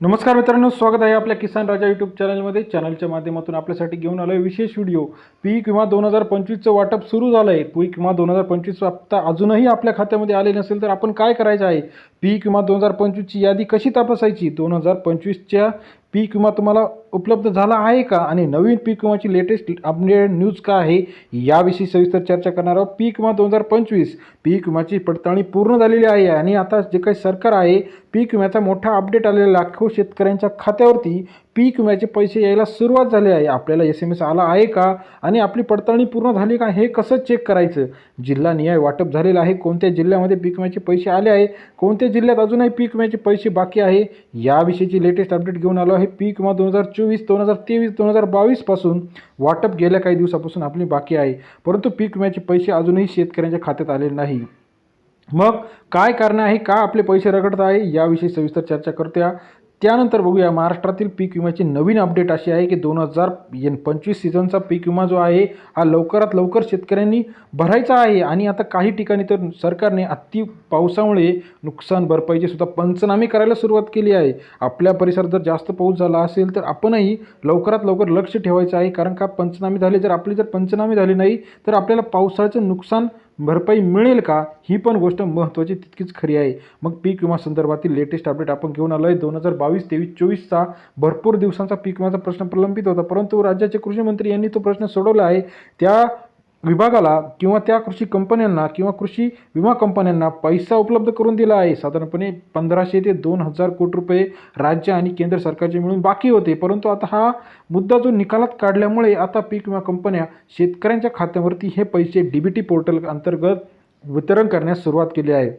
नमस्कार मित्रांनो स्वागत आहे आपल्या किसान राजा यूट्यूब चॅनलमध्ये चॅनलच्या माध्यमातून आपल्यासाठी घेऊन आलो आहे विशेष व्हिडिओ पीक विमा दोन हजार पंचवीसचं वाटप सुरू झालं आहे पीक विमा दोन हजार पंचवीस हप्ता अजूनही आपल्या खात्यामध्ये आले नसेल तर आपण काय करायचं आहे? पीक विमा दोन हजार पंचवीसची यादी कशी तपासायची? दोन हजार पंचवीसच्या पीक विमा तुम्हाला उपलब्ध झाला आहे का? आणि नवीन पीक विमाची लेटेस्ट अपडेट न्यूज काय आहे? याविषयी सविस्तर चर्चा करणार आहोत पीक विमा दोन हजार पंचवीस. पीक विमाची पडताळणी पूर्ण झालेली आहे आणि आता जे काही सरकार आहे पीक विम्याचा मोठा अपडेट आलेला लाखो शेतकऱ्यांच्या खात्यावरती पीक विम्याचे पैसे यायला सुरुवात झाली आहे. आपल्याला एस एम एस आला आहे का? आणि आपली पडताळणी पूर्ण झाली का? हे कसं चेक करायचं? जिल्हा निहाय वाटप झालेलं आहे. कोणत्या जिल्ह्यामध्ये पीक विम्याचे पैसे आले आहे? कोणत्या जिल्ह्यात अजूनही पीक विम्याचे पैसे बाकी आहे? याविषयीची लेटेस्ट अपडेट घेऊन आलो आहे पीक विमा दोन हजार चोवीस. दोन हजार तेवीस दोन हजार बावीसपासून वाटप गेल्या काही दिवसापासून आपली बाकी आहे. परंतु पीक विम्याचे पैसे अजूनही शेतकऱ्यांच्या खात्यात आलेले नाही. मग काय कारण आहे? का आपले पैसे रगडत आहे? याविषयी सविस्तर चर्चा करूया त्यानंतर बघूया महाराष्ट्रातील पीक विम्याची नवीन अपडेट अशी आहे की दोन हजार पंचवीस सीझनचा पीक विमा जो आहे हा लवकरात लवकर शेतकऱ्यांनी भरायचा आहे. आणि आता काही ठिकाणी तर सरकारने अति पावसामुळे नुकसान भरपाईचे सुद्धा पंचनामे करायला सुरुवात केली आहे. आपल्या परिसरात जर जास्त पाऊस झाला असेल तर आपणही लवकरात लवकर लक्ष ठेवायचं आहे. कारण का पंचनामे झाले जर आपले जर पंचनामे झाले नाही तर आपल्याला पावसाळ्याचं नुकसान भरपाई मिळेल का? ही पण गोष्ट महत्त्वाची तितकीच खरी आहे. मग पीक विमा संदर्भातील लेटेस्ट अपडेट आपण घेऊन आलो आहे दोन हजार बावीस तेवीस चोवीसचा भरपूर दिवसांचा पीक विम्याचा प्रश्न प्रलंबित होता. परंतु राज्याचे कृषी मंत्री यांनी तो प्रश्न सोडवला आहे. त्या विभागाला किंवा त्या कृषी कंपन्यांना किंवा कृषी विमा कंपन्यांना पैसा उपलब्ध करून दिला आहे. साधारणपणे पंधराशे ते दोन हजार कोटी रुपये राज्य आणि केंद्र सरकारचे मिळून बाकी होते. परंतु आता हा मुद्दा जो निकालात काढल्यामुळे आता पीक विमा कंपन्या शेतकऱ्यांच्या खात्यावरती हे पैसे डी बी टी पोर्टल अंतर्गत वितरण करण्यास सुरुवात केली आहे.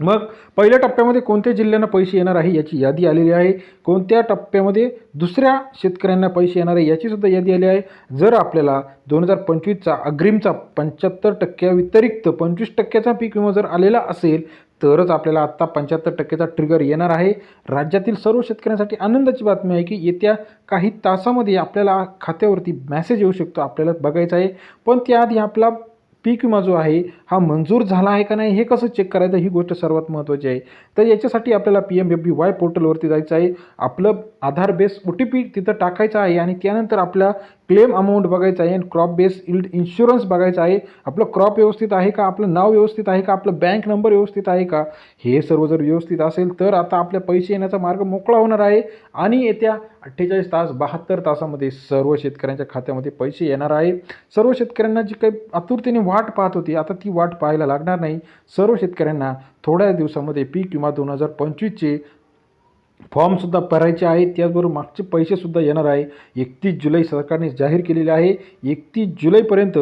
मग पहिल्या टप्प्यामध्ये कोणत्या जिल्ह्यांना पैसे येणार आहे याची यादी आलेली आहे. कोणत्या टप्प्यामध्ये दुसऱ्या शेतकऱ्यांना पैसे येणार आहे याचीसुद्धा यादी आली आहे. जर आपल्याला दोन हजार पंचवीसचा अग्रिमचा पंच्याहत्तर टक्क्या व्यतिरिक्त पंचवीस टक्क्याचा पीक विमा जर आलेला असेल तरच आपल्याला आत्ता पंच्याहत्तर टक्क्याचा ट्रिगर येणार आहे. राज्यातील सर्व शेतकऱ्यांसाठी आनंदाची बातमी आहे की येत्या काही तासामध्ये आपल्याला खात्यावरती मॅसेज येऊ शकतो आपल्याला बघायचा आहे. पण त्याआधी आपला पीक विमा जो आहे हा मंजूर झाला आहे का नाही हे कसं चेक करायचं ही गोष्ट सर्वात महत्त्वाची आहे. तर याच्यासाठी आपल्याला P M F B Y पोर्टलवरती जायचं आहे. आपलं Aadhaar base O T P तिथं टाकायचं आहे आणि त्यानंतर आपल्या क्लेम अमाऊंट बघायचं आहे आणि क्रॉप बेस इल्ड इन्शुरन्स बघायचं आहे. आपलं क्रॉप व्यवस्थित आहे का? आपलं नाव व्यवस्थित आहे का? आपलं बँक नंबर व्यवस्थित आहे का? हे सर्व जर व्यवस्थित असेल तर आता आपल्या पैसे येण्याचा मार्ग मोकळा होणार आहे. आणि येत्या अठ्ठेचाळीस तास बहात्तर तासामध्ये सर्व शेतकऱ्यांच्या खात्यामध्ये पैसे येणार आहे. सर्व शेतकऱ्यांना जी काही आतुरतेने वाट पाहत होती आता ती वाट पाहायला लागणार नाही. सर्व शेतकऱ्यांना थोड्या दिवसामध्ये पीक विमा दोन हजार पंचवीसचे फॉर्मसुद्धा भरायचे आहेत त्याचबरोबर मागचे पैसेसुद्धा येणार आहे. एकतीस जुलै सरकारने जाहीर केलेले आहे. एकतीस जुलैपर्यंत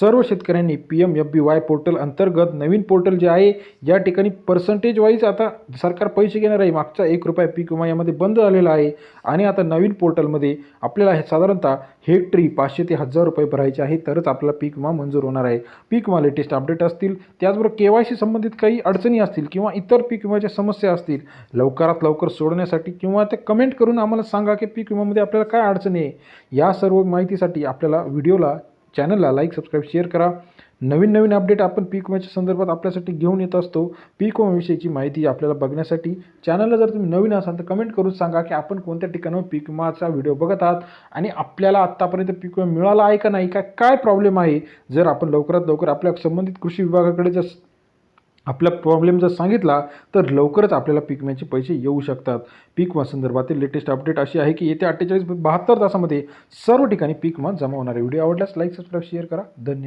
सर्व शेतकऱ्यांनी P M F B Y portal अंतर्गत नवीन पोर्टल जे आहे या ठिकाणी पर्सेंटेज वाईज आता सरकार पैसे घेणार आहे. मागचा एक रुपया पीक विमा यामध्ये बंद झालेला आहे. आणि आता नवीन पोर्टलमध्ये आपल्याला हे साधारणतः हेक्टरी पाचशे ते हजार रुपये भरायचे आहे. तरच आपला पीक विमा मंजूर होणार आहे. पीक विमा लेटेस्ट अपडेट असतील त्याचबरोबर के वाय सी संबंधित काही अडचणी असतील किंवा इतर पीक विम्याच्या समस्या असतील लवकरात लवकर सोड करण्यासाठी किंवा ते कमेंट करून आम्हाला सांगा की पीक विमामध्ये आपल्याला काय अडचणी आहे. या सर्व माहितीसाठी आपल्याला व्हिडिओला चॅनलला लाईक सबस्क्राईब शेअर करा. नवीन नवीन अपडेट आपण पीक विम्याच्या संदर्भात आपल्यासाठी घेऊन येत असतो. पीक विम्याविषयीची माहिती आपल्याला बघण्यासाठी चॅनलला जर तुम्ही नवीन असाल तर कमेंट करून सांगा की आपण कोणत्या ठिकाणावर पीक विमाचा व्हिडिओ बघत आहात आणि आपल्याला आत्तापर्यंत पीक विमा मिळाला आहे का नाही? का काय प्रॉब्लेम आहे? जर आपण लवकरात लवकर आपल्या संबंधित कृषी विभागाकडे जर आपला प्रॉब्लेम जर सांगितला तर लवकरच आपल्याला पीक विम्याचे पैसे येऊ शकतात. पीक विमा संदर्भातील लेटेस्ट अपडेट अशी आहे की येत्या अठ्ठेचाळीस बहात्तर तासामध्ये सर्व ठिकाणी पीक विमा जमा होणार आहे. व्हिडिओ आवडल्यास लाईक सबस्क्राईब शेअर करा. धन्यवाद.